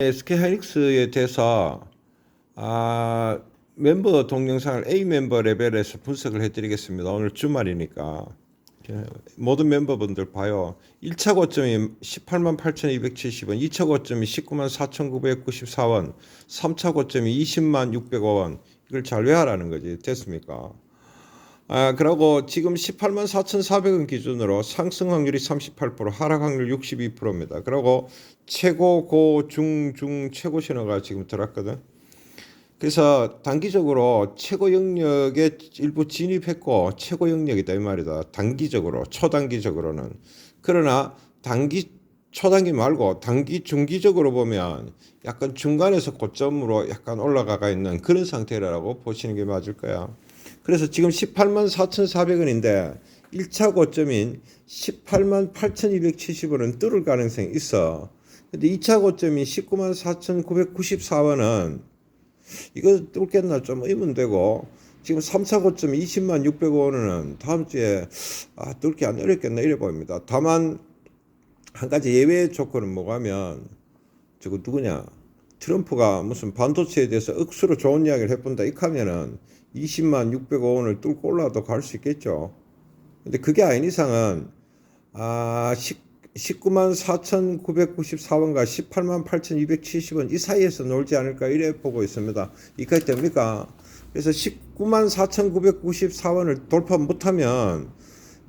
SK 하이닉스에 대해서 아, 멤버 동영상을 A 멤버 레벨에서 분석을 해드리겠습니다. 오늘 주말이니까 이렇게 모든 멤버분들 봐요. 1차 고점이 18만 8,270원, 2차 고점이 19만 4,994원, 3차 고점이 20만 605원. 이걸 잘 외우라는 거지. 됐습니까? 아, 그리고 지금 18만 4,400원 기준으로 상승 확률이 38%, 하락 확률 62%입니다. 그리고 최고, 고, 중, 중, 최고 신호가 지금 들어왔거든. 그래서 단기적으로 최고 영역에 일부 진입했고 최고 영역이다 이 말이다. 단기적으로, 초단기적으로는. 그러나 단기, 초단기 말고 단기, 중기적으로 보면 약간 중간에서 고점으로 약간 올라가가 있는 그런 상태라고 보시는 게 맞을 거야. 그래서 지금 18만 4,400원인데 1차 고점인 18만 8,270원은 뚫을 가능성이 있어. 근데 2차 고점인 19만 4,994원은 이거 뚫겠나 좀 의문되고 지금 3차 고점 20만 600원은 다음 주에 아, 뚫기 안 어렵겠나 이래 보입니다. 다만 한 가지 예외 조건은 뭐가면 저거 누구냐 트럼프가 무슨 반도체에 대해서 억수로 좋은 이야기를 해본다 이카면은 20만 605원을 뚫고 올라도 갈 수 있겠죠. 근데 그게 아닌 이상은 아 19만 4,994원과 18만 8,270원 이 사이에서 놀지 않을까 이래 보고 있습니다. 이까지 됩니까? 그래서 19만 4,994원을 돌파 못하면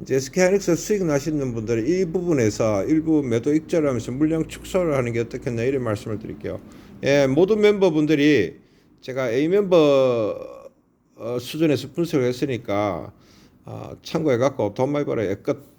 이제 SK하이닉스 수익 나시는 분들은 이 부분에서 일부 매도 익절 하면서 물량 축소를 하는 게 어떻겠나 이런 말씀을 드릴게요. 예, 모든 멤버분들이 제가 A 멤버 어, 수준에서 분석을 했으니까 어, 참고해 갖고 돈 많이 벌어야 끝.